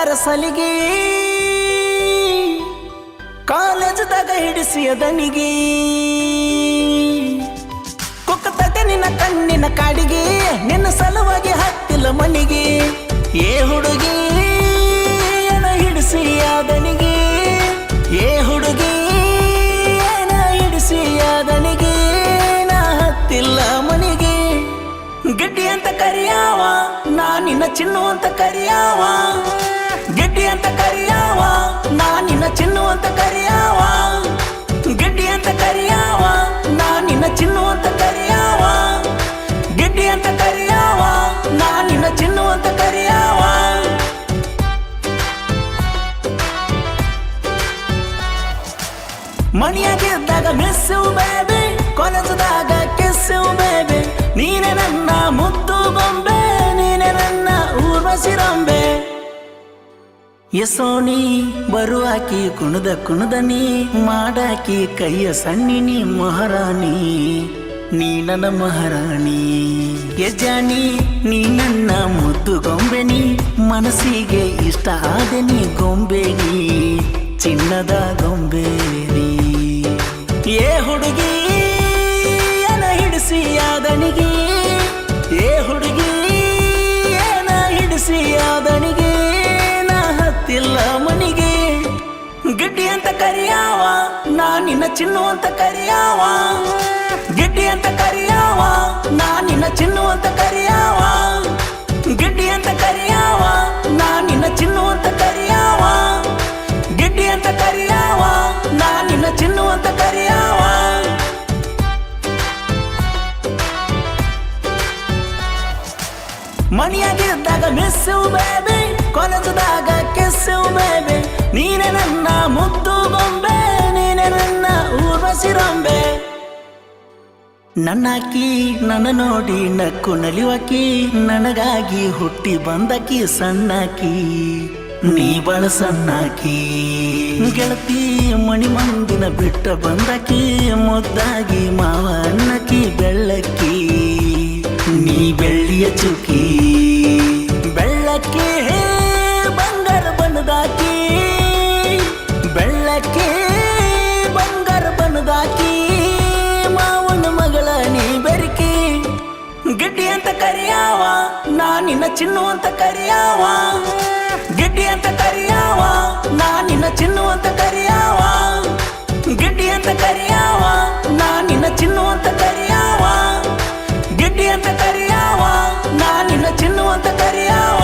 ಹಚ್ಚಾರ ಸಲಿಗೆ. ಕಾಲೇಜದಾಗ ಹಿಡಿಸಿಯ ದನಿಗೆ ಕುಕ್ಕತತೆ ನಿನ್ನ ಕಣ್ಣಿನ ಕಾಡಿಗೆ, ನಿನ್ನ ಸಲುವಾಗಿ ಹತ್ತಿಲ್ಲ ಮನಿಗೆ. ಏ ಹುಡುಗಿ, ಏನ ದನಿಗೆ ಏ ಹುಡುಗಿ, ಏನ ಹಿಡಿಸಿ ನಾ ಹತ್ತಿಲ್ಲ ಮನಿಗೆ. ಗಡ್ಡಿ ಅಂತ ಕರಿಯಾವ, ನಾ ನಿನ್ನ ಚಿನ್ನು ಅಂತ ಕರಿಯಾವ. ಚಿನ್ನು ಅಂತ ಕರಿಯಾವ. ಗೆಡ್ಡಿ ಅಂತ ಕರಿಯಾವ. ನಾ ನಿನ್ನ ಚಿನ್ನು ಅಂತ ಕರಿಯಾವ. ಗೆಡ್ಡಿ ಅಂತ ಕರಿಯಾವ. ನಾ ನಿನ್ನ ಚಿನ್ನು ಅಂತ ಕರಿಯಾವ ಮಣಿಯಾಗಿದ್ದಾಗ ಮಿಸ್ಸು ಬೇಬಿ ಕೊಲಸದಾಗ ಕಿಸ್ಸು ಬೇಬಿ ನೀನೆ ನನ್ನ ಮುದ್ದು ಬೊಂಬೆ, ನೀನೆ ನನ್ನ ಊರ್ವಶಿರಂಬೆ ಯಸೋನಿ ಬರುವಾಕಿ ಕುಣದ, ಕುಣದನಿ, ಮಾಡಾಕಿ, ಕೈಯ ಸಣ್ಣಿನಿ, ಮಹಾರಾಣಿ, ನೀ ನನ್ನ ಮಹಾರಾಣಿ. ಯಜಾನಿ ನೀ ನನ್ನ ಮುದ್ದು ಗೊಂಬೆನಿ, ಮನಸ್ಸಿಗೆ ಇಷ್ಟ ಆದನಿ ಗೊಂಬೆನಿ, ಚಿನ್ನದ ಗೊಂಬೆನಿ ಏ ಹುಡುಗಿ ನಾ ನಿನ್ನ ಚಿನ್ನು ಅಂತ ಕರಿಯಾವ. ಗಿಡ್ಡಿ ಅಂತ ಕರಿಯಾವ. ನಾ ನಿನ್ನ ಚಿನ್ನು ಅಂತ ಕರಿಯಾವ. ಗಿಡ್ಡಿ ಅಂತ ಕರಿಯಾವ. ನಾ ನಿನ್ನ ಚಿನ್ನು ಅಂತ ಕರಿಯಾವ. ಗಿಡ್ಡಿ ಅಂತ ಕರಿಯಾವ. ನಾ ನಿನ್ನ ಚಿನ್ನು ಅಂತ ಕರಿಯಾವ. ಮಣಿಯಾಗಿದ್ದಾಗ ಮಿಸ್ಸು ಬೇಬಿ ಕೊಲಸದಾಗ ಕಿಸ್ಸು ಬೇಬಿ ನೀನೆ ನನ್ನ ಮುದ್ದು ಗೊಂಬೆ ನನ್ನಾಕಿ, ನನ್ನ ನೋಡಿ ನಕ್ಕು ನಲಿವಾಕಿ, ನನಗಾಗಿ ಹುಟ್ಟಿ ಬಂದಕಿ ಸಣ್ಣಾಕಿ. ನೀ ಬಳ ಸಣ್ಣಾಕಿ. ಗೆಳತಿ, ಮಣಿ ಮಂದಿನ ಬಿಟ್ಟ ಬಂದಕಿ, ಮುದ್ದಾಗಿ ಮಾವ ಅನ್ನಕಿ ಬೆಳ್ಳಕ್ಕಿ. ನೀ ಬೆಳ್ಳಿಯ ಚುಕಿ ಗಿಡ್ಡಿ ಅಂತ ಕರಿಯಾವ, ನಾ ನಿನ್ನ ಚಿನ್ನು ಅಂತ ಕರಿಯಾವ. ಗಿಡ್ಡಿ ಅಂತ ಕರಿಯಾವ, ನಾ ನಿನ್ನ ಚಿನ್ನು ಅಂತ ಕರಿಯಾವ. ಗಿಡ್ಡಿ ಅಂತ ಕರಿಯಾವ, ನಾ ನಿನ್ನ ಚಿನ್ನು ಅಂತ ಕರಿಯಾವ. ಗಿಡ್ಡಿ ಅಂತ ಕರಿಯಾವ, ನಾ ನಿನ್ನ ಚಿನ್ನು ಅಂತ ಕರಿಯಾವ.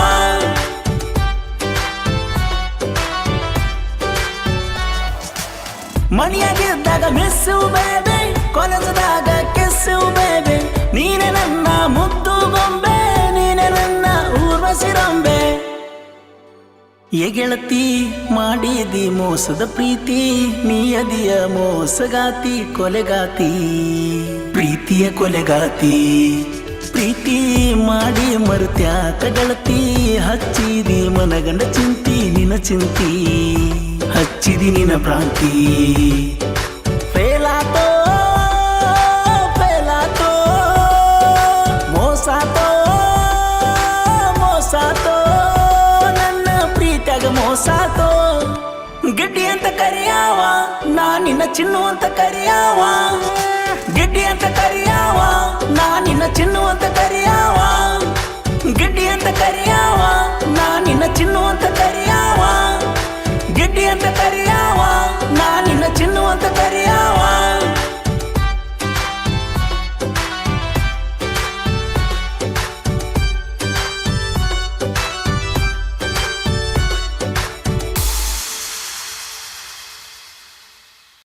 ಮನೆಯಾಗಿದ್ದಾಗ ಮಿಸ್ಸು ಬೇಬೆ ಕಾಲೇಜದಾಗ ಕೆಸು ಬೇಬಿ ನೀನೆ ನನ್ನ ಮುದ್ದು ಗೊಂಬೆ, ನೀನೆ ನನ್ನ ಊರ್ವಸಿರೊಂಬೆ ಎಗೆಳತಿ ಗೆಳತಿ ಮಾಡಿದಿ ಮೋಸದ ಪ್ರೀತಿ, ನೀಯದಿಯ ಮೋಸಗಾತಿ ಕೊಲೆಗಾತಿ. ಪ್ರೀತಿಯ ಕೊಲೆಗಾತಿ, ಪ್ರೀತಿ ಮಾಡಿ ಮರುತ್ಯಾತ ಗೆಳತಿ ಹಚ್ಚಿದಿ ಮನಗಂಡ ಚಿಂತಿ ನಿನ ಚಿಂತಿ. ಹಚ್ಚಿದಿ ನಿನ ಭ್ರಾಂತಿ ಮೋಸಾತೋ ಗಿಡ್ಡಿ ಅಂತ ಕರಿಯಾವ, ನಾ ನಿನ್ನ ಚಿನ್ನು ಅಂತ ಕರಿಯಾವ. ಗಿಡ್ಡಿ ಅಂತ ಕರಿಯಾವ, ನಾ ನಿನ್ನ ಚಿನ್ನು